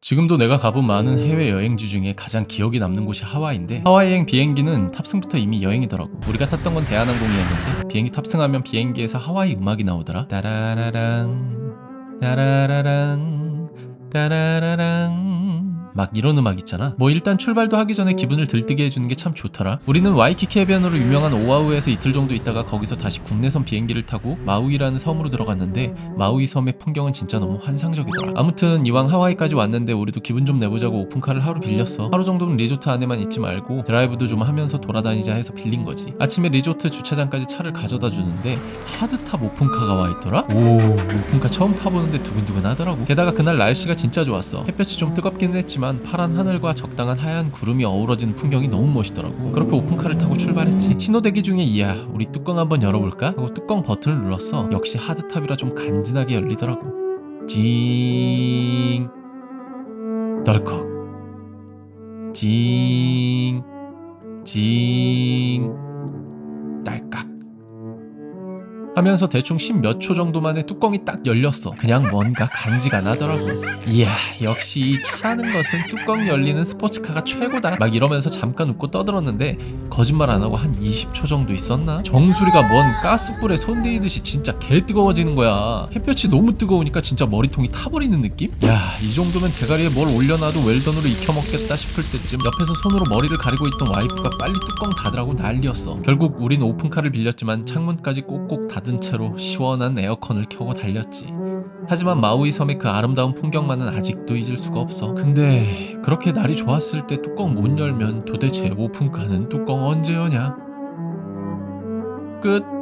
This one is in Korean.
지금도 내가 가본 많은 해외 여행지 중에 가장 기억에 남는 곳이 하와이인데 하와이행 비행기는 탑승부터 이미 여행이더라고. 우리가 탔던 건 대한항공이었는데 비행기 탑승하면 비행기에서 하와이 음악이 나오더라. 따라라랑 따라라랑 따라라랑 막 이런 음악 있잖아. 뭐 일단 출발도 하기 전에 기분을 들뜨게 해주는 게 참 좋더라. 우리는 와이키키 해변으로 유명한 오아우에서 이틀 정도 있다가 거기서 다시 국내선 비행기를 타고 마우이라는 섬으로 들어갔는데 마우이 섬의 풍경은 진짜 너무 환상적이더라. 아무튼 이왕 하와이까지 왔는데 우리도 기분 좀 내보자고 오픈카를 하루 빌렸어. 하루 정도는 리조트 안에만 있지 말고 드라이브도 좀 하면서 돌아다니자 해서 빌린 거지. 아침에 리조트 주차장까지 차를 가져다 주는데 하드탑 오픈카가 와 있더라? 오 오픈카 처음 타보는데 두근두근 하더라고. 게다가 그날 날씨가 진짜 좋았어. 햇볕이 좀 뜨겁긴 했지만 파란 하늘과 적당한 하얀 구름이 어우러지는 풍경이 너무 멋있더라고. 그렇게 오픈카를 타고 출발했지. 신호 대기 중에 이야 우리 뚜껑 한번 열어볼까? 하고 뚜껑 버튼을 눌렀어. 역시 하드탑이라 좀 간지나게 열리더라고. 징. 덜컥. 징. 징, 하면서 대충 10몇 초 정도 만에 뚜껑이 딱 열렸어. 그냥 뭔가 간지가 나더라고. 이야, 역시 이 차라는 것은 뚜껑 열리는 스포츠카가 최고다. 막 이러면서 잠깐 웃고 떠들었는데 거짓말 안 하고 한 20초 정도 있었나? 정수리가 뭔 가스불에 손대이듯이 진짜 개 뜨거워지는 거야. 햇볕이 너무 뜨거우니까 진짜 머리통이 타버리는 느낌? 야, 이 정도면 대가리에 뭘 올려놔도 웰던으로 익혀 먹겠다 싶을 때쯤 옆에서 손으로 머리를 가리고 있던 와이프가 빨리 뚜껑 닫으라고 난리였어. 결국 우린 오픈카를 빌렸지만 창문까지 꼭꼭 닫은 채로 시원한 에어컨을 켜고 달렸지. 하지만 마우이 섬의 그 아름다운 풍경만은 아직도 잊을 수가 없어. 근데 그렇게 날이 좋았을 때 뚜껑 못 열면 도대체 오픈카는 뚜껑 언제 여냐? 끝.